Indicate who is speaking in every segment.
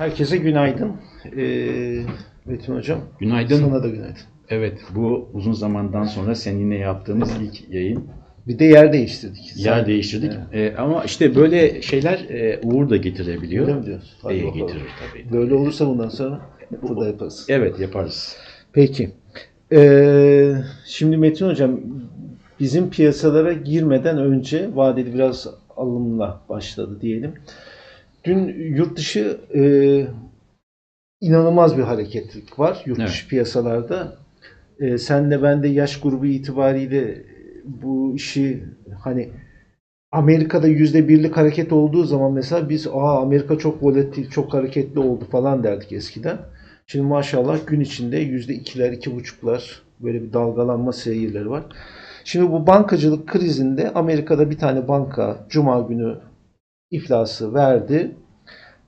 Speaker 1: Herkese günaydın. Ee, Metin Hocam.
Speaker 2: Günaydın.
Speaker 1: Sana da günaydın.
Speaker 2: Evet, bu uzun zamandan sonra seninle yaptığımız ilk yayın.
Speaker 1: Bir de yer değiştirdik.
Speaker 2: Yer değiştirdik. Ee, ama işte böyle şeyler e, uğur da getirebiliyor.
Speaker 1: Öyle mi diyorsun?
Speaker 2: İyi
Speaker 1: bakalım.
Speaker 2: getirir tabii.
Speaker 1: Böyle olursa bundan sonra burada yaparız.
Speaker 2: Evet, yaparız.
Speaker 1: Peki. Ee, şimdi Metin Hocam bizim piyasalara girmeden önce vadeli biraz alımla başladı diyelim. Dün yurt dışı e, inanılmaz bir hareketlilik var yurt dışı piyasalarda. E, senle ben de yaş grubu itibariyle bu işi hani Amerika'da yüzde birlik hareket olduğu zaman mesela biz Aa, Amerika çok volatil, çok hareketli oldu falan derdik eskiden. Şimdi maşallah gün içinde yüzde ikiler, iki buçuklar böyle bir dalgalanma seyirleri var. Şimdi bu bankacılık krizinde Amerika'da bir tane banka Cuma günü iflası verdi.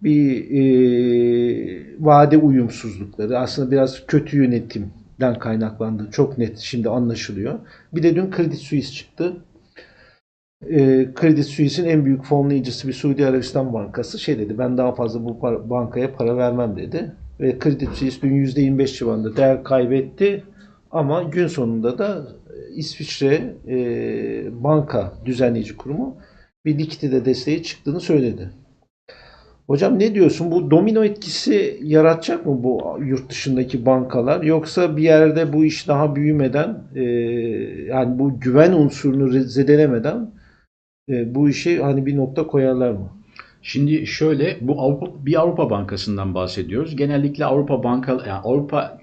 Speaker 1: Bir e, vade uyumsuzlukları aslında biraz kötü yönetimden kaynaklandı. Çok net şimdi anlaşılıyor. Bir de dün Credit Suisse çıktı. E, Credit Suisse'in en büyük fonlayıcısı bir Suudi Arabistan bankası şey dedi ben daha fazla bu para- bankaya para vermem dedi. Ve Credit Suisse dün %25 civarında değer kaybetti. Ama gün sonunda da İsviçre e, banka düzenleyici kurumu bir likidite desteği çıktığını söyledi. Hocam ne diyorsun? Bu domino etkisi yaratacak mı bu yurt dışındaki bankalar? Yoksa bir yerde bu iş daha büyümeden e, yani bu güven unsurunu zedelemeden e, bu işi hani bir nokta koyarlar mı?
Speaker 2: Şimdi şöyle, bu Avrupa bir Avrupa Bankası'ndan bahsediyoruz. Genellikle Avrupa Banka, yani Avrupa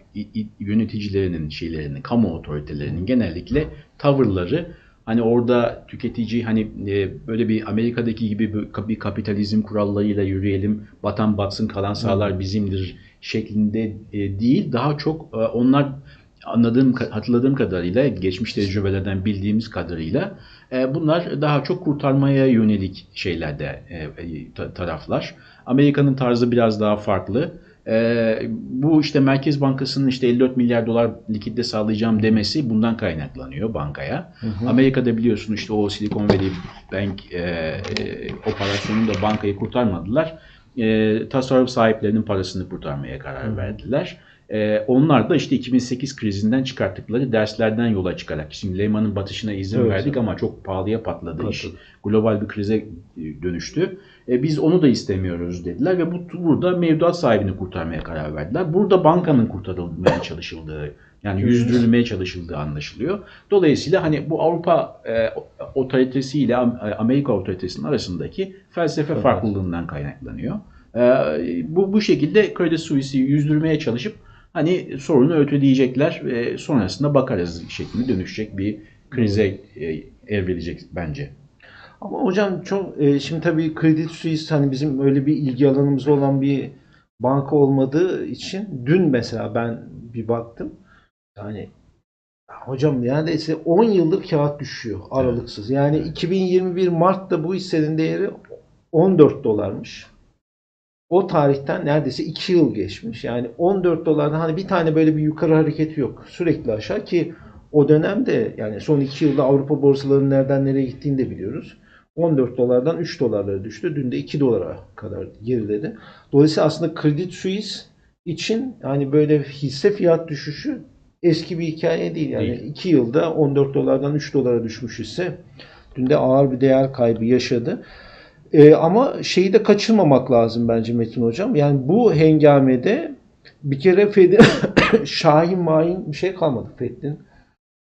Speaker 2: yöneticilerinin, şeylerinin, kamu otoritelerinin genellikle tavırları hani orada tüketici hani e, böyle bir Amerika'daki gibi bir, kapitalizm kurallarıyla yürüyelim, batan batsın kalan sahalar bizimdir şeklinde e, değil. Daha çok e, onlar anladığım hatırladığım kadarıyla geçmiş tecrübelerden bildiğimiz kadarıyla e, bunlar daha çok kurtarmaya yönelik şeylerde e, e, ta- taraflar. Amerika'nın tarzı biraz daha farklı. E, bu işte Merkez Bankası'nın işte 54 milyar dolar likidite sağlayacağım demesi bundan kaynaklanıyor bankaya. Amerika'da biliyorsun işte o Silicon Valley Bank e, e, operasyonunda bankayı kurtarmadılar. E, tasarruf sahiplerinin parasını kurtarmaya karar verdiler. E, onlar da işte 2008 krizinden çıkarttıkları derslerden yola çıkarak şimdi Lehman'ın batışına izin
Speaker 1: Evet.
Speaker 2: verdik ama çok pahalıya patladı iş.
Speaker 1: Patladı.
Speaker 2: Global bir krize e, dönüştü. E, biz onu da istemiyoruz dediler ve bu burada mevduat sahibini kurtarmaya karar verdiler. Burada bankanın kurtarılmaya çalışıldığı yani yüzdürülmeye çalışıldığı anlaşılıyor. Dolayısıyla hani bu Avrupa e, otoritesi ile Am- Amerika otoritesinin arasındaki felsefe
Speaker 1: Evet.
Speaker 2: farklılığından kaynaklanıyor. E, bu bu şekilde Credit Suisse'i yüzdürmeye çalışıp hani sorunu öteleyecekler ve sonrasında bakarız şeklinde dönüşecek bir krize e, evrilecek bence.
Speaker 1: Ama hocam çok e, şimdi tabii Credit Suisse hani bizim öyle bir ilgi alanımızda olan bir banka olmadığı için dün mesela ben bir baktım. Yani hocam neredeyse 10 yıldır kağıt düşüyor aralıksız. Yani 2021 Mart'ta bu hissenin değeri 14 dolarmış. O tarihten neredeyse 2 yıl geçmiş. Yani 14 dolardan hani bir tane böyle bir yukarı hareketi yok. Sürekli aşağı ki o dönemde yani son 2 yılda Avrupa borsalarının nereden nereye gittiğini de biliyoruz. 14 dolardan 3 dolarlara düştü. Dün de 2 dolara kadar geriledi. Dolayısıyla aslında Credit Suisse için hani böyle hisse fiyat düşüşü eski bir hikaye değil. Yani
Speaker 2: Değil.
Speaker 1: 2 yılda 14 dolardan 3 dolara düşmüş hisse. Dün de ağır bir değer kaybı yaşadı. Ee, ama şeyi de kaçırmamak lazım bence Metin Hocam. Yani bu hengamede bir kere Fed'in şahin mahin bir şey kalmadı Fed'in.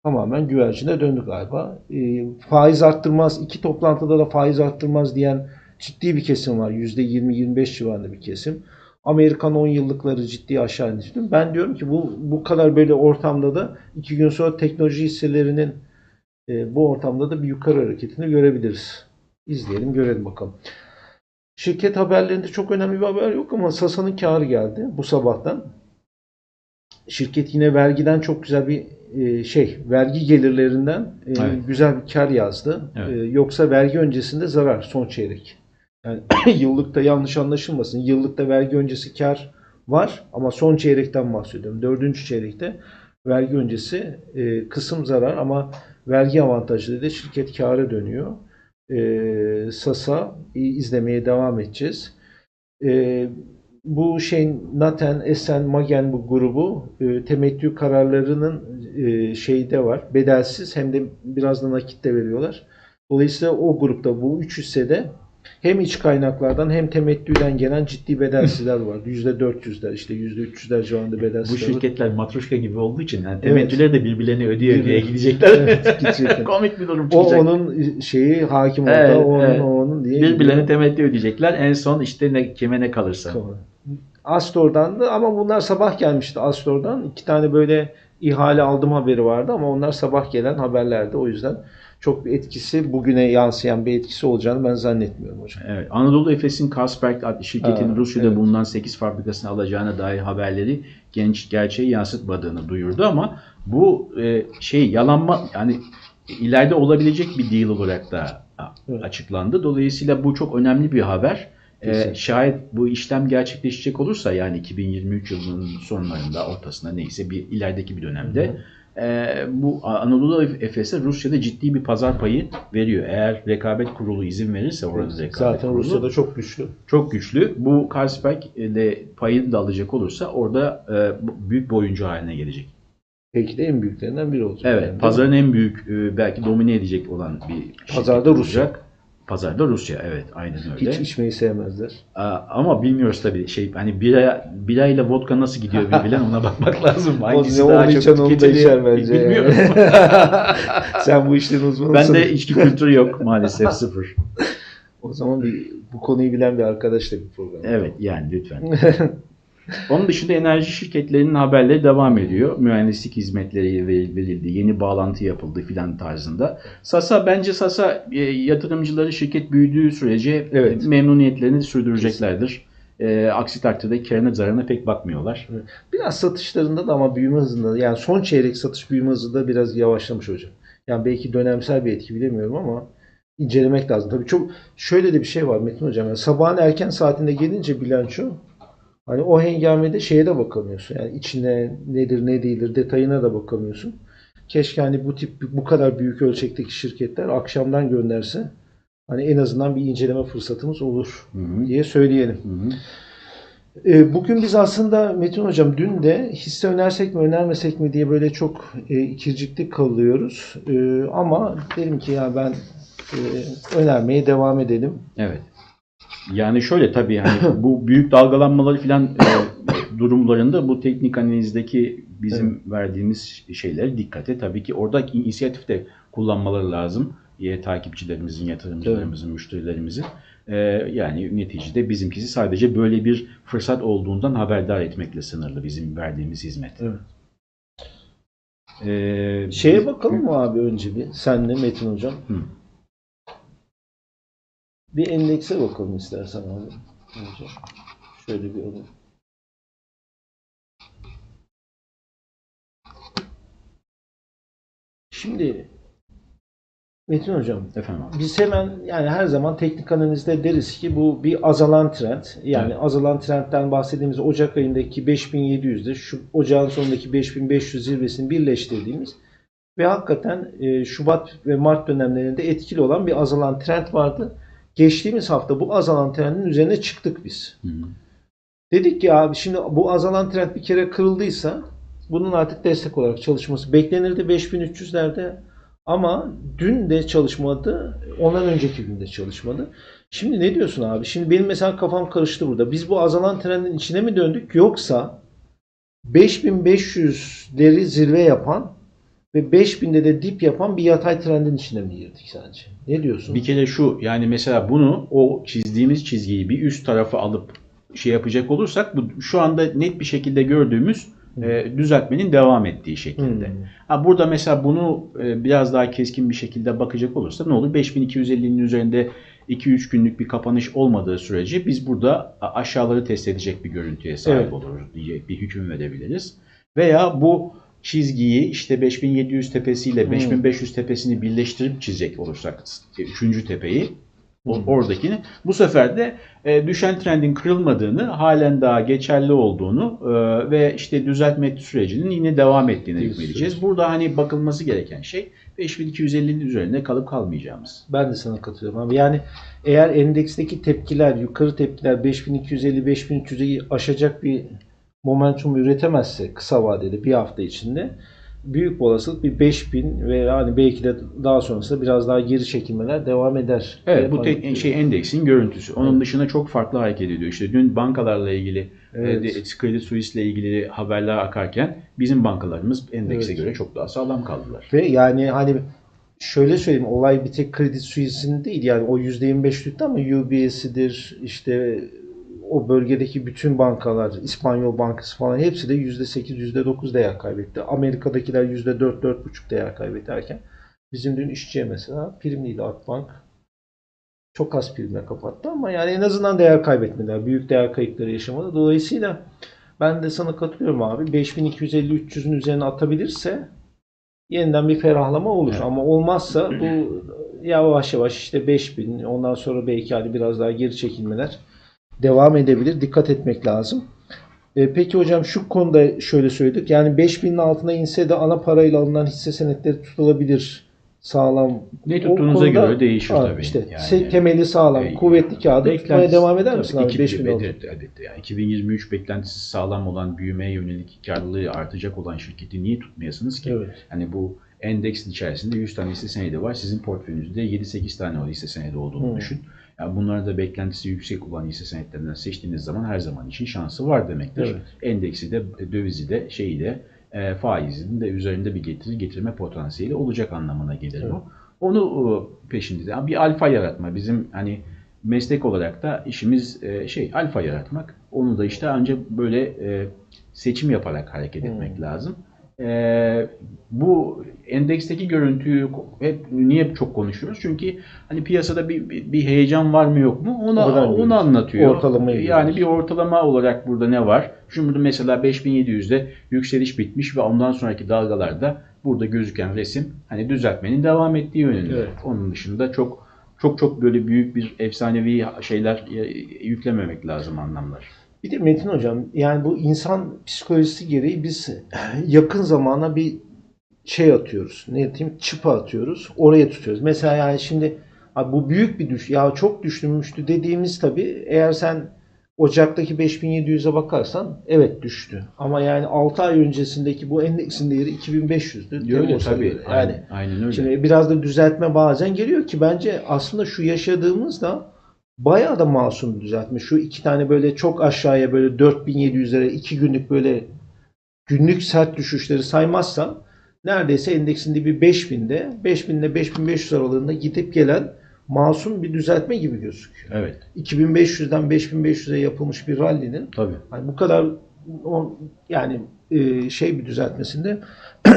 Speaker 1: Tamamen güvercine döndü galiba. Ee, faiz arttırmaz, iki toplantıda da faiz arttırmaz diyen ciddi bir kesim var. %20-25 civarında bir kesim. Amerikan 10 yıllıkları ciddi aşağı inmişti. Ben diyorum ki bu bu kadar böyle ortamda da iki gün sonra teknoloji hisselerinin e, bu ortamda da bir yukarı hareketini görebiliriz. İzleyelim, görelim bakalım. Şirket haberlerinde çok önemli bir haber yok ama Sasa'nın karı geldi bu sabahtan. Şirket yine vergiden çok güzel bir e, şey, vergi gelirlerinden e,
Speaker 2: Evet.
Speaker 1: güzel bir kar yazdı.
Speaker 2: Evet.
Speaker 1: E, yoksa vergi öncesinde zarar son çeyrek. Yani yıllıkta yanlış anlaşılmasın. Yıllıkta vergi öncesi kar var ama son çeyrekten bahsediyorum. Dördüncü çeyrekte vergi öncesi e, kısım zarar ama vergi avantajlı da şirket kâra dönüyor. E, Sasa izlemeye devam edeceğiz. E, bu şey Naten, Esen, Magen bu grubu e, temettü kararlarının e, şeyde var. Bedelsiz hem de biraz da nakit de veriyorlar. Dolayısıyla o grupta bu üç hissede hem iç kaynaklardan hem temettüden gelen ciddi bedelsizler var. %400'ler işte %300'ler civarında
Speaker 3: Bu
Speaker 1: bedelsizler var.
Speaker 3: şirketler matruşka gibi olduğu için yani temettüleri de birbirlerini ödeye ödeye gidecekler.
Speaker 1: Evet, gidecekler.
Speaker 3: Komik bir durum
Speaker 1: O
Speaker 3: çıkacak.
Speaker 1: onun şeyi hakim orada,
Speaker 3: Evet,
Speaker 1: o onun,
Speaker 3: evet.
Speaker 1: o onun diye.
Speaker 3: Birbirlerine temettü ödeyecekler. En son işte ne, kime ne kalırsa.
Speaker 1: Tamam. Astor'dan da ama bunlar sabah gelmişti Astor'dan. İki tane böyle ihale aldım haberi vardı ama onlar sabah gelen haberlerdi. O yüzden çok bir etkisi, bugüne yansıyan bir etkisi olacağını ben zannetmiyorum hocam.
Speaker 2: Evet, Anadolu Efes'in Carlsberg adlı şirketin
Speaker 1: Ha,
Speaker 2: Rusya'da
Speaker 1: evet.
Speaker 2: bulunan 8 fabrikasını alacağına dair haberleri genç gerçeği yansıtmadığını duyurdu ama bu e, şey yalanma yani ileride olabilecek bir deal olarak da
Speaker 1: Evet.
Speaker 2: açıklandı. Dolayısıyla bu çok önemli bir haber. E,
Speaker 1: Kesinlikle.
Speaker 2: şayet bu işlem gerçekleşecek olursa yani 2023 yılının sonlarında ortasında neyse bir ilerideki bir dönemde e, bu Anadolu Efes'e Rusya'da ciddi bir pazar payı veriyor. Eğer rekabet kurulu izin verirse orada rekabet
Speaker 1: Zaten
Speaker 2: kurulu
Speaker 1: Rusya'da çok güçlü.
Speaker 2: çok güçlü. Bu Carlsberg de payını da alacak olursa orada e, büyük bir oyuncu haline gelecek.
Speaker 1: Belki de en büyüklerinden biri olacak.
Speaker 2: Evet,
Speaker 1: Yani,
Speaker 2: pazarın en büyük e, belki domine edecek olan bir
Speaker 1: Pazarda Rusya.
Speaker 2: olacak. Pazarda Rusya, evet, aynen öyle.
Speaker 1: Hiç içmeyi sevmezler.
Speaker 2: Aa, Ama bilmiyoruz tabii şey hani bira bira ile vodka nasıl gidiyor birbirine ona bakmak lazım. Hangisi
Speaker 1: ne
Speaker 2: daha çok
Speaker 1: içen onu da içer bence.
Speaker 2: Bilmiyorum.
Speaker 1: Sen bu işlerin uzmanısın.
Speaker 2: Bende içki kültürü yok maalesef sıfır.
Speaker 1: O zaman bir, bu konuyu bilen bir arkadaşla bir program.
Speaker 2: Evet yani lütfen. Onun dışında enerji şirketlerinin haberleri devam ediyor. Mühendislik hizmetleri veril- verildi, yeni bağlantı yapıldı filan tarzında. Sasa bence Sasa e, yatırımcıları şirket büyüdüğü sürece
Speaker 1: Evet.
Speaker 2: memnuniyetlerini sürdüreceklerdir. E, aksi takdirde karına zararına pek bakmıyorlar.
Speaker 1: Biraz satışlarında da ama büyüme hızında yani son çeyrek satış büyüme hızı da biraz yavaşlamış hocam. Yani belki dönemsel bir etki bilemiyorum ama incelemek lazım. Tabii çok şöyle de bir şey var Metin hocam. Yani sabahın erken saatinde gelince bilanço hani o hengamede şeye de bakamıyorsun. Yani içine nedir ne değildir detayına da bakamıyorsun. Keşke hani bu tip bu kadar büyük ölçekteki şirketler akşamdan gönderse hani en azından bir inceleme fırsatımız olur
Speaker 2: Hı hı.
Speaker 1: diye söyleyelim.
Speaker 2: Hı hı.
Speaker 1: E, Bugün biz aslında Metin Hocam dün de hisse önersek mi önermesek mi diye böyle çok e, ikircikli kalıyoruz. E, ama dedim ki ya ben e, önermeye devam edelim.
Speaker 2: Evet. Yani şöyle tabii hani bu büyük dalgalanmaları filan e, durumlarında bu teknik analizdeki bizim verdiğimiz şeyleri dikkate tabii ki orada inisiyatif de kullanmaları lazım. E, takipçilerimizin, yatırımcılarımızın, müşterilerimizin. E, yani neticede bizimkisi sadece böyle bir fırsat olduğundan haberdar etmekle sınırlı bizim verdiğimiz hizmet.
Speaker 1: Evet.
Speaker 2: E,
Speaker 1: Şeye bakalım mı abi önce bir senle Metin Hocam?
Speaker 2: Hı.
Speaker 1: Bir endekse bakalım istersen abi. Önce. Şöyle bir alalım. Şimdi Metin Hocam
Speaker 2: Efendim abi.
Speaker 1: Biz hemen yani her zaman teknik analizde deriz ki bu bir azalan trend. Yani
Speaker 2: Evet.
Speaker 1: azalan trendten bahsettiğimiz Ocak ayındaki 5700'de şu ocağın sonundaki 5500 zirvesini birleştirdiğimiz ve hakikaten e, Şubat ve Mart dönemlerinde etkili olan bir azalan trend vardı. Geçtiğimiz hafta bu azalan trendin üzerine çıktık biz.
Speaker 2: Hı hı.
Speaker 1: Dedik ki abi şimdi bu azalan trend bir kere kırıldıysa bunun artık destek olarak çalışması beklenirdi 5300'lerde ama dün de çalışmadı. Ondan önceki gün de çalışmadı. Şimdi ne diyorsun abi? Şimdi benim mesela kafam karıştı burada. Biz bu azalan trendin içine mi döndük yoksa 5500'leri zirve yapan ve 5000'de de dip yapan bir yatay trendin içine mi girdik sence? Ne diyorsun?
Speaker 2: Bir kere şu yani mesela bunu o çizdiğimiz çizgiyi bir üst tarafa alıp şey yapacak olursak bu şu anda net bir şekilde gördüğümüz e, düzeltmenin devam ettiği şekilde.
Speaker 1: Hmm.
Speaker 2: Ha, burada mesela bunu e, biraz daha keskin bir şekilde bakacak olursa ne olur? 5250'nin üzerinde 2-3 günlük bir kapanış olmadığı sürece biz burada aşağıları test edecek bir görüntüye sahip
Speaker 1: Evet.
Speaker 2: oluruz diye bir hüküm verebiliriz. Veya bu çizgiyi işte 5700 tepesiyle
Speaker 1: Hmm.
Speaker 2: 5500 tepesini birleştirip çizecek olursak e, üçüncü tepeyi O-
Speaker 1: Hı.
Speaker 2: Oradakini. Bu sefer de e, düşen trendin kırılmadığını, halen daha geçerli olduğunu e, ve işte düzeltme sürecinin yine devam ettiğini hükmedeceğiz. Burada hani bakılması gereken şey 5250'nin üzerinde kalıp kalmayacağımız.
Speaker 1: Ben de sana katılıyorum abi. Yani eğer endeksteki tepkiler, yukarı tepkiler 5250-5300'ü aşacak bir momentum üretemezse kısa vadede bir hafta içinde büyük bir olasılık bir 5000 ve yani belki de daha sonrasında biraz daha geri çekilmeler devam eder.
Speaker 2: Evet bu tek şey endeksin görüntüsü. Onun dışında çok farklı hareket ediyor. İşte dün bankalarla ilgili,
Speaker 1: Evet.
Speaker 2: e, de- Credit Suisse ile ilgili haberler akarken bizim bankalarımız endekse
Speaker 1: Evet.
Speaker 2: göre çok daha sağlam kaldılar.
Speaker 1: Ve yani hani şöyle söyleyeyim olay bir tek Credit Suisse'in değil yani o %25'lükte ama UBS'idir işte o bölgedeki bütün bankalar İspanyol Bankası falan hepsi de %8 %9 değer kaybetti. Amerika'dakiler %4 4,5 değer kaybederken bizim dün işçiye mesela primliydi Akbank. Çok az primle kapattı ama yani en azından değer kaybetmediler. Büyük değer kayıpları yaşamadı. Dolayısıyla ben de sana katılıyorum abi. 5250-300'ün üzerine atabilirse yeniden bir ferahlama olur.
Speaker 2: Evet.
Speaker 1: Ama olmazsa bu yavaş yavaş işte 5000 ondan sonra belki hani biraz daha geri çekilmeler devam edebilir. Dikkat etmek lazım. E, peki hocam şu konuda şöyle söyledik. Yani 5000'in altına inse de ana parayla alınan hisse senetleri tutulabilir. Sağlam.
Speaker 2: Ne tuttuğunuza
Speaker 1: konuda-
Speaker 2: göre değişir tabii.
Speaker 1: İşte
Speaker 2: Yani-
Speaker 1: temeli sağlam,
Speaker 2: E,
Speaker 1: kuvvetli kağıdı tutmaya devam eder misin abi
Speaker 2: iki-
Speaker 1: 5000
Speaker 2: evet,
Speaker 1: altına?
Speaker 2: evet, evet. Yani 2023 beklentisi sağlam olan büyümeye yönelik karlılığı artacak olan şirketi niye tutmayasınız ki?
Speaker 1: Evet.
Speaker 2: Hani bu endeksin içerisinde 100 tane hisse senedi var. Sizin portföyünüzde 7-8 tane o hisse senedi olduğunu
Speaker 1: Hı.
Speaker 2: düşün. Yani bunların da beklentisi yüksek olan hisse senetlerinden seçtiğiniz zaman her zaman için şansı var demektir.
Speaker 1: Evet.
Speaker 2: Endeksi de, dövizi de, şeyi de, e, faizinin de üzerinde bir getiri getirme potansiyeli olacak anlamına gelir
Speaker 1: Evet.
Speaker 2: bu. Onu e, peşinde. Yani bir alfa yaratma. Bizim hani meslek olarak da işimiz e, şey alfa yaratmak. Onu da işte ancak böyle e, seçim yaparak hareket
Speaker 1: Hmm.
Speaker 2: etmek lazım. E, bu endeksteki görüntüyü hep niye çok konuşuyoruz? Çünkü hani piyasada bir, bir, bir heyecan var mı yok mu?
Speaker 1: Oradan görüyoruz.
Speaker 2: onu anlatıyor.
Speaker 1: Ortalamayı
Speaker 2: yani
Speaker 1: görüyoruz.
Speaker 2: bir ortalama olarak burada ne var? Şimdi mesela 5700'de yükseliş bitmiş ve ondan sonraki dalgalarda burada gözüken resim hani düzeltmenin devam ettiği yönünde.
Speaker 1: Evet.
Speaker 2: Onun dışında çok çok çok böyle büyük bir efsanevi şeyler e, yüklememek lazım anlamlar.
Speaker 1: Bir de Metin Hocam yani bu insan psikolojisi gereği biz yakın zamana bir şey atıyoruz. Ne diyeyim? Çıpa atıyoruz. Oraya tutuyoruz. Mesela yani şimdi abi bu büyük bir düş. Ya çok düşmüştü dediğimiz tabii eğer sen Ocak'taki 5700'e bakarsan evet düştü. Ama yani 6 ay öncesindeki bu endeksin değeri 2500'dü.
Speaker 2: Öyle tabii.
Speaker 1: göre. Yani
Speaker 2: Aynen, aynen öyle.
Speaker 1: Şimdi biraz da düzeltme bazen geliyor ki bence aslında şu yaşadığımız da bayağı da masum düzeltme. Şu iki tane böyle çok aşağıya böyle 4700'lere iki günlük böyle günlük sert düşüşleri saymazsam neredeyse endeksinde bir 5000'de 5000 ile 5500 aralığında gidip gelen masum bir düzeltme gibi gözüküyor.
Speaker 2: evet.
Speaker 1: 2500'den 5500'e yapılmış bir rally'nin
Speaker 2: Tabii.
Speaker 1: hani bu kadar o, yani e, şey bir düzeltmesinde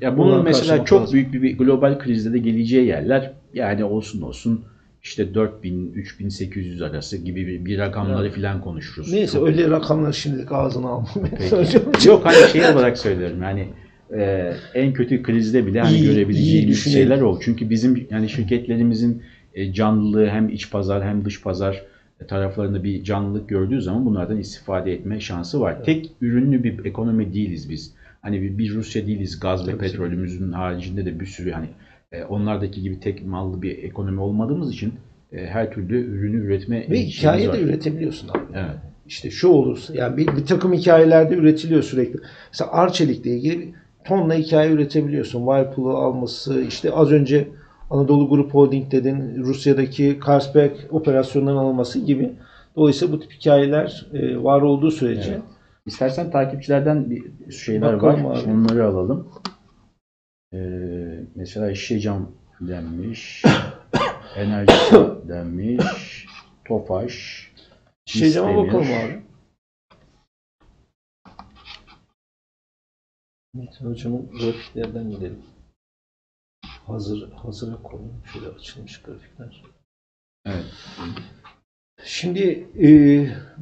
Speaker 2: Ya bunun mesela çok
Speaker 1: lazım.
Speaker 2: büyük bir, bir global krizde de geleceği yerler yani olsun olsun işte 4000 3800 arası gibi bir, bir rakamları
Speaker 1: Evet.
Speaker 2: filan konuşuruz.
Speaker 1: neyse
Speaker 2: Çok-
Speaker 1: öyle rakamları şimdilik ağzına almam.
Speaker 2: Peki.
Speaker 1: Hocam,
Speaker 2: Yok hani şey olarak söylüyorum yani e, en kötü krizde bile hani
Speaker 1: İyi- iyi
Speaker 2: görebileceğimiz
Speaker 1: düşünelim.
Speaker 2: şeyler o. Çünkü bizim yani şirketlerimizin e, canlılığı hem iç pazar hem dış pazar taraflarında bir canlılık gördüğü zaman bunlardan istifade etme şansı var. Tek ürünlü bir ekonomi değiliz biz. Hani bir, bir Rusya değiliz. Gaz ve
Speaker 1: Tabii.
Speaker 2: petrolümüzün haricinde de bir sürü hani e, onlardaki gibi tek mallı bir ekonomi olmadığımız için e, her türlü ürünü üretme
Speaker 1: Ve hikaye
Speaker 2: var.
Speaker 1: de üretebiliyorsun abi.
Speaker 2: Evet.
Speaker 1: İşte şu olursa yani bir, bir takım hikayelerde üretiliyor sürekli. Mesela Arçelik'le ilgili tonla hikaye üretebiliyorsun. Whirlpool'u alması, işte az önce Anadolu Grup Holding dedin, Rusya'daki Carlsberg operasyonların alınması gibi. Dolayısıyla bu tip hikayeler e, var olduğu sürece
Speaker 2: Evet. İstersen takipçilerden bir şeyler
Speaker 1: Bakalım
Speaker 2: var.
Speaker 1: abi.
Speaker 2: Onları alalım. Ee, mesela Şişecam denmiş. Enerji denmiş. Tofaş.
Speaker 1: Şişecam'a bakalım abi. Metin Hocam'ın grafiklerden gidelim. Hazır, hazıra koyayım. Şöyle açılmış grafikler.
Speaker 2: Evet.
Speaker 1: Şimdi e,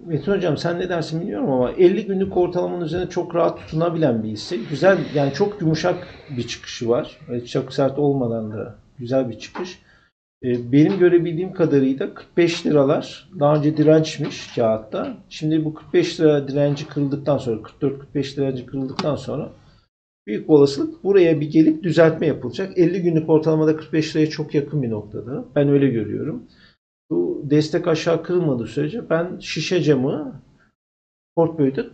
Speaker 1: Metin Hocam sen ne dersin bilmiyorum ama 50 günlük ortalamanın üzerine çok rahat tutunabilen bir hisse. Güzel yani çok yumuşak bir çıkışı var. Öyle çok sert olmadan da güzel bir çıkış. E, benim görebildiğim kadarıyla 45 liralar daha önce dirençmiş kağıtta. Şimdi bu 45 lira direnci kırıldıktan sonra 44-45 direnci kırıldıktan sonra büyük olasılık buraya bir gelip düzeltme yapılacak. 50 günlük ortalamada 45 liraya çok yakın bir noktada. Ben öyle görüyorum. Bu destek aşağı kırılmadığı sürece ben şişe camı portföyde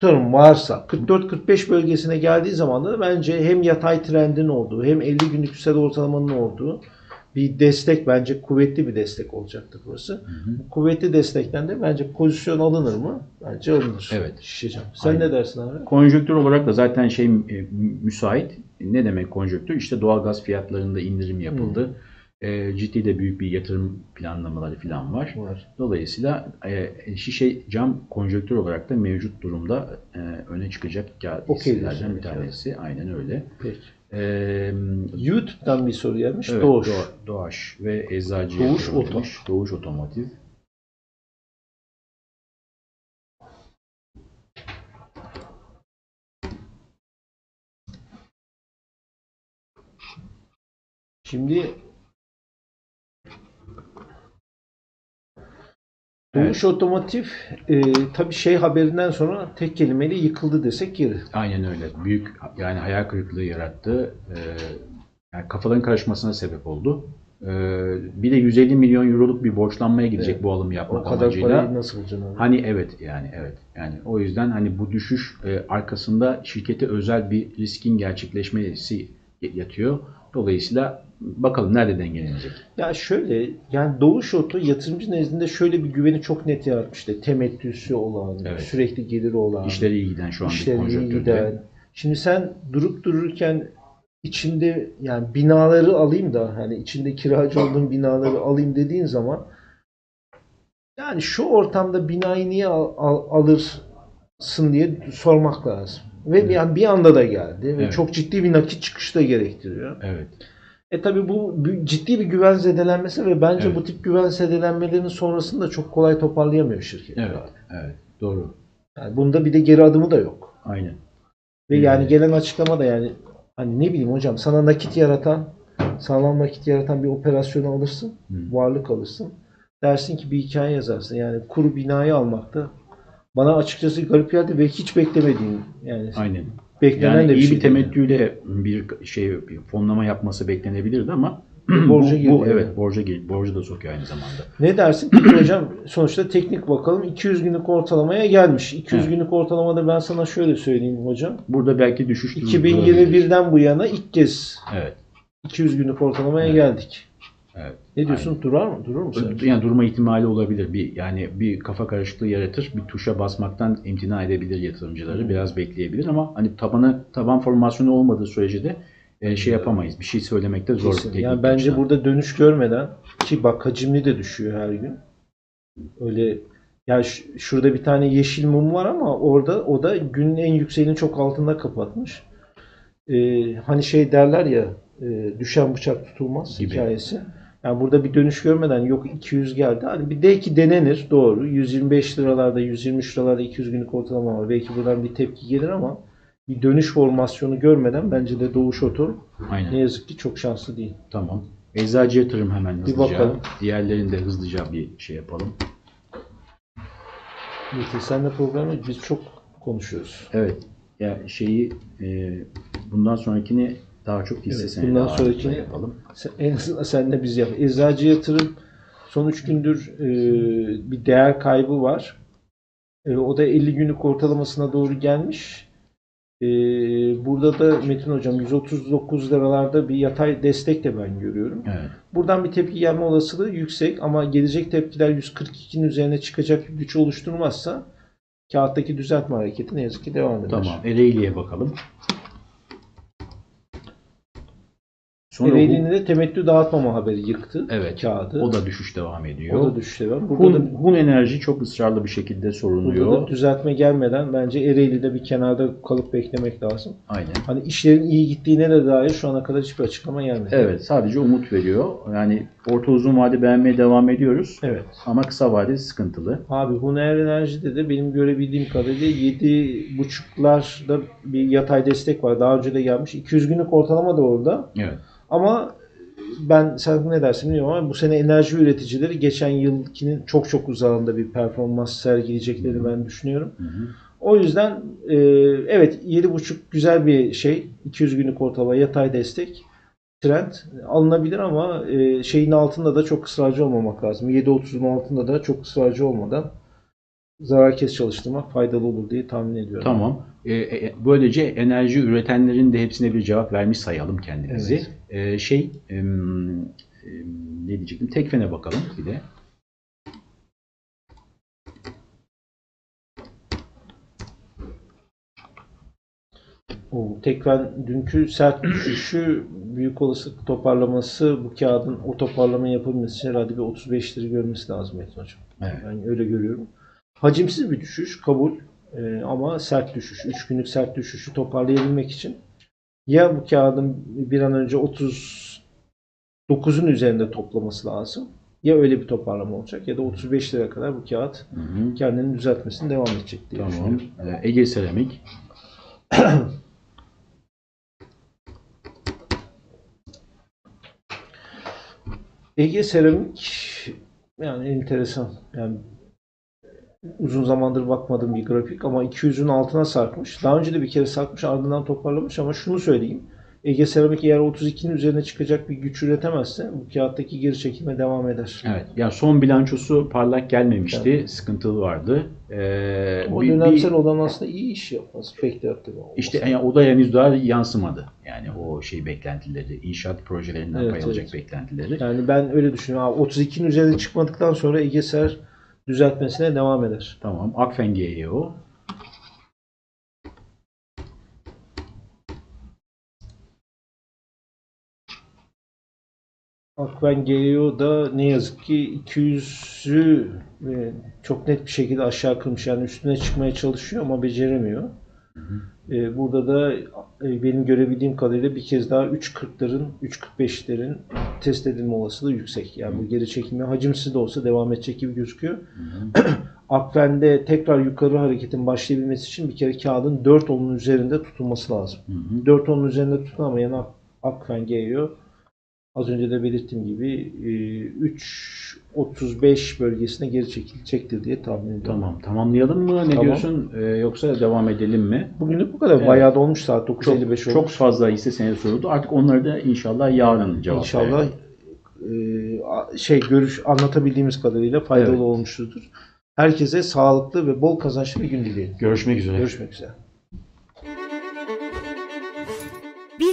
Speaker 1: tutarım varsa 44-45 bölgesine geldiği zaman da bence hem yatay trendin olduğu hem 50 günlük üstel ortalamanın olduğu bir destek bence kuvvetli bir destek olacaktır burası.
Speaker 2: Hı hı.
Speaker 1: Bu kuvvetli destekten de bence pozisyon alınır mı? Bence alınır.
Speaker 2: Evet.
Speaker 1: Şişe cam. Sen
Speaker 2: Aynen.
Speaker 1: ne dersin abi?
Speaker 2: Konjonktür olarak da zaten şey e, müsait. Ne demek konjonktür? İşte doğalgaz fiyatlarında indirim yapıldı. E, ciddi de büyük bir yatırım planlamaları falan var.
Speaker 1: Var.
Speaker 2: Dolayısıyla e, şişe cam konjonktür olarak da mevcut durumda e, öne çıkacak hisselerden bir tanesi. Aynen öyle.
Speaker 1: Peki.
Speaker 2: E,
Speaker 1: YouTube'dan bir soru gelmiş.
Speaker 2: evet,
Speaker 1: Doğuş.
Speaker 2: Doğa- Doğaş ve Eczacı
Speaker 1: Doğuş
Speaker 2: Yatırım
Speaker 1: Oto.
Speaker 2: demiş. Doğuş Otomotiv.
Speaker 1: Şimdi Doğuş Otomotiv e, tabii şey haberinden sonra tek kelimeyle yıkıldı desek yeri.
Speaker 2: Aynen öyle. Büyük yani hayal kırıklığı yarattı. Ee, yani kafaların karışmasına sebep oldu. Ee, bir de 150 milyon euroluk bir borçlanmaya gidecek
Speaker 1: Evet.
Speaker 2: bu alımı
Speaker 1: O
Speaker 2: yapmak
Speaker 1: kadar
Speaker 2: amacıyla.
Speaker 1: parayı nasıl bulacaksın abi?
Speaker 2: Hani evet yani evet. Yani o yüzden hani bu düşüş e, arkasında şirkete özel bir riskin gerçekleşmesi yatıyor. Dolayısıyla bakalım nerede dengelenecek.
Speaker 1: Ya şöyle yani Doğuş Oto yatırımcı nezdinde şöyle bir güveni çok net yaratmıştı. Temettüsü olan,
Speaker 2: Evet.
Speaker 1: sürekli geliri olan,
Speaker 2: İşleri iyi giden şu an bir
Speaker 1: işleri iyi
Speaker 2: konjonktürde.
Speaker 1: giden. Şimdi sen durup dururken içinde yani binaları alayım da hani içinde kiracı olduğum binaları alayım dediğin zaman yani şu ortamda binayı niye al- al- alırsın diye sormak lazım. Ve
Speaker 2: Evet.
Speaker 1: yani bir anda da geldi ve
Speaker 2: Evet.
Speaker 1: çok ciddi bir nakit çıkışı da gerektiriyor.
Speaker 2: Evet.
Speaker 1: E tabi bu ciddi bir güven zedelenmesi ve bence
Speaker 2: Evet.
Speaker 1: bu tip güven zedelenmelerinin sonrasını da çok kolay toparlayamıyor şirket.
Speaker 2: Evet. Evet. Doğru.
Speaker 1: Yani bunda bir de geri adımı da yok.
Speaker 2: Aynen.
Speaker 1: Ve
Speaker 2: Hmm.
Speaker 1: yani gelen açıklama da yani hani ne bileyim hocam sana nakit yaratan, sağlam nakit yaratan bir operasyonu alırsın,
Speaker 2: Hı.
Speaker 1: varlık alırsın. Dersin ki bir hikaye yazarsın. Yani kuru binayı almakta bana açıkçası garip geldi ve hiç beklemediğim yani
Speaker 2: Aynen.
Speaker 1: beklenen
Speaker 2: Yani
Speaker 1: de bir
Speaker 2: iyi bir temettüyle bir şey bir fonlama yapması beklenebilirdi ama
Speaker 1: Borca girdi
Speaker 2: bu
Speaker 1: yani.
Speaker 2: evet borca gir, borcu da sokuyor aynı zamanda.
Speaker 1: Ne dersin? Peki hocam sonuçta teknik bakalım 200 günlük ortalamaya gelmiş. 200
Speaker 2: Evet.
Speaker 1: günlük ortalamada ben sana şöyle söyleyeyim hocam.
Speaker 2: Burada belki düşüş durabilir.
Speaker 1: 2021'den bu yana ilk kez
Speaker 2: Evet.
Speaker 1: 200 günlük ortalamaya
Speaker 2: Evet.
Speaker 1: geldik.
Speaker 2: Evet.
Speaker 1: Ne diyorsun? Durar mı? Durur mu sence?
Speaker 2: Yani durma ihtimali olabilir. Bir yani bir kafa karışıklığı yaratır. Bir tuşa basmaktan imtina edebilir yatırımcıları.
Speaker 1: Hı.
Speaker 2: Biraz bekleyebilir ama hani tabanı taban formasyonu olmadığı sürece de e, şey yapamayız. Bir şey söylemekte zor.
Speaker 1: Kesin. Yani bence
Speaker 2: açıdan.
Speaker 1: burada dönüş görmeden ki bak hacimli de düşüyor her gün. Öyle ya şurada bir tane yeşil mum var ama orada o da günün en yükseğinin çok altında kapatmış. Ee, hani şey derler ya e, düşen bıçak tutulmaz
Speaker 2: Gibi.
Speaker 1: hikayesi. Yani burada bir dönüş görmeden yok 200 geldi. Hani bir de ki denenir doğru. 125 liralarda 123 liralarda 200 günlük ortalama var. Belki buradan bir tepki gelir ama bir dönüş formasyonu görmeden bence de Doğuş Oto
Speaker 2: Aynen.
Speaker 1: ne yazık ki çok şanslı değil.
Speaker 2: Tamam. Eczacı yatırım hemen
Speaker 1: Bir
Speaker 2: hızlıca.
Speaker 1: bakalım.
Speaker 2: Diğerlerini de hızlıca bir şey yapalım.
Speaker 1: Mete senle programı biz çok konuşuyoruz.
Speaker 2: Evet. Ya şeyi e, bundan sonrakini daha çok hisse
Speaker 1: Evet,
Speaker 2: senedi
Speaker 1: bundan sonrakini-
Speaker 2: yapalım.
Speaker 1: En azından senle biz yap. Eczacı yatırım son 3 gündür e, bir değer kaybı var. E, o da 50 günlük ortalamasına doğru gelmiş. E, burada da Metin Hocam 139 liralarda bir yatay destek de ben görüyorum.
Speaker 2: Evet.
Speaker 1: Buradan bir tepki gelme olasılığı yüksek ama gelecek tepkiler 142'nin üzerine çıkacak bir güç oluşturmazsa kağıttaki düzeltme hareketi ne yazık ki devam eder.
Speaker 2: Tamam. Ereğli'ye bakalım. Sonra
Speaker 1: de temettü dağıtmama haberi yıktı
Speaker 2: Evet.
Speaker 1: kağıdı.
Speaker 2: o da düşüş devam ediyor.
Speaker 1: O da düşüşte var. Burada da
Speaker 2: Hun, Hun Enerji çok ısrarlı bir şekilde
Speaker 1: Burada
Speaker 2: sorunuyor.
Speaker 1: da düzeltme gelmeden bence Ereğli'de bir kenarda kalıp beklemek lazım.
Speaker 2: Aynen.
Speaker 1: Hani işlerin iyi gittiğine de dair şu ana kadar hiçbir açıklama gelmedi.
Speaker 2: Evet, sadece umut veriyor. Yani orta uzun vade beğenmeye devam ediyoruz.
Speaker 1: Evet.
Speaker 2: Ama kısa vade sıkıntılı.
Speaker 1: Abi Huner Enerji'de de benim görebildiğim kadarıyla 7.5'larda bir yatay destek var. Daha önce de gelmiş. 200 günlük ortalama da orada.
Speaker 2: Evet.
Speaker 1: Ama ben sen ne dersin bilmiyorum ama bu sene enerji üreticileri geçen yılkinin çok çok uzağında bir performans sergileyeceklerini ben düşünüyorum.
Speaker 2: Hı hı.
Speaker 1: O yüzden e, evet 7.5 güzel bir şey. 200 günlük ortalama yatay destek trend alınabilir ama e, şeyin altında da çok ısrarcı olmamak lazım. 7.30'un altında da çok ısrarcı olmadan zarar kes çalıştırmak faydalı olur diye tahmin ediyorum.
Speaker 2: Tamam. E, e, böylece enerji üretenlerin de hepsine bir cevap vermiş sayalım kendimizi.
Speaker 1: Evet.
Speaker 2: E, şey em, ne diyecektim? Tekfen'e bakalım bir de.
Speaker 1: O tekfen dünkü sert düşüşü büyük olasılık toparlaması bu kağıdın o toparlama yapabilmesi için herhalde bir 35 lira görmesi lazım Metin Hocam.
Speaker 2: Evet.
Speaker 1: Ben öyle görüyorum. Hacimsiz bir düşüş kabul Ee, ama sert düşüş. 3 günlük sert düşüşü toparlayabilmek için ya bu kağıdın bir an önce 39'un üzerinde toplaması lazım ya öyle bir toparlama olacak ya da 35 liraya kadar bu kağıt
Speaker 2: Hı hı.
Speaker 1: kendini düzeltmesine devam edecek diye
Speaker 2: Tamam.
Speaker 1: düşünüyorum.
Speaker 2: E, Ege Seramik.
Speaker 1: Ege Seramik yani enteresan. Yani uzun zamandır bakmadığım bir grafik ama 200'ün altına sarkmış. Daha önce de bir kere sarkmış ardından toparlamış ama şunu söyleyeyim. Ege Seramik eğer 32'nin üzerine çıkacak bir güç üretemezse bu kağıttaki geri çekilme devam eder.
Speaker 2: Evet. Ya son bilançosu parlak gelmemişti.
Speaker 1: Evet.
Speaker 2: Sıkıntılı vardı. Ee,
Speaker 1: Ama
Speaker 2: bir-
Speaker 1: dönemsel
Speaker 2: bir-
Speaker 1: olan aslında iyi iş yapması. Yaptı.
Speaker 2: İşte yani o da henüz daha yansımadı. Yani o şey beklentileri, inşaat projelerinden
Speaker 1: Evet,
Speaker 2: pay alacak
Speaker 1: evet.
Speaker 2: beklentileri.
Speaker 1: Yani ben öyle düşünüyorum. Abi 32'nin üzerine çıkmadıktan sonra Ege Ser düzeltmesine devam eder.
Speaker 2: Tamam. Akfen GEO.
Speaker 1: Akben GEO da ne yazık ki 200'ü e, çok net bir şekilde aşağı kırmış. Yani üstüne çıkmaya çalışıyor ama beceremiyor. E, Burada da e, benim görebildiğim kadarıyla bir kez daha 3.40'ların, 3.45'lerin test edilme olasılığı yüksek. Yani bu geri çekilme hacimsiz de olsa devam edecek gibi gözüküyor. Akben'de tekrar yukarı hareketin başlayabilmesi için bir kere kağıdın 4 onun üzerinde tutulması lazım.
Speaker 2: Hı hı.
Speaker 1: 4 onun üzerinde tutunamayan Ak- Akfen geliyor. Az önce de belirttiğim gibi e, 3.35 bölgesine geri çekilecektir diye tahmin ediyorum.
Speaker 2: Tamam. Tamamlayalım mı? Ne
Speaker 1: Tamam.
Speaker 2: diyorsun? Ee, yoksa devam edelim mi?
Speaker 1: Bugünlük bu kadar.
Speaker 2: Evet.
Speaker 1: Bayağı da olmuş saat
Speaker 2: Çok,
Speaker 1: 9.55 olmuş.
Speaker 2: çok fazla hisse senedi soruldu. Artık onları da inşallah yarın cevap
Speaker 1: İnşallah e, şey görüş anlatabildiğimiz kadarıyla faydalı
Speaker 2: Evet.
Speaker 1: olmuştur. Herkese sağlıklı ve bol kazançlı bir gün dileyelim.
Speaker 2: Görüşmek üzere.
Speaker 1: Görüşmek üzere.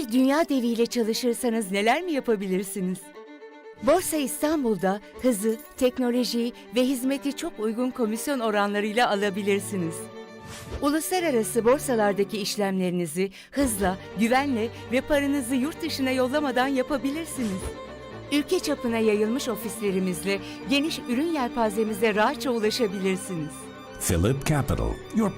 Speaker 4: Bir dünya deviyle çalışırsanız neler mi yapabilirsiniz? Borsa İstanbul'da hızı, teknolojiyi ve hizmeti çok uygun komisyon oranlarıyla alabilirsiniz. Uluslararası borsalardaki işlemlerinizi hızla, güvenle ve paranızı yurt dışına yollamadan yapabilirsiniz. Ülke çapına yayılmış ofislerimizle geniş ürün yelpazemize rahatça ulaşabilirsiniz.
Speaker 5: Philip Capital, your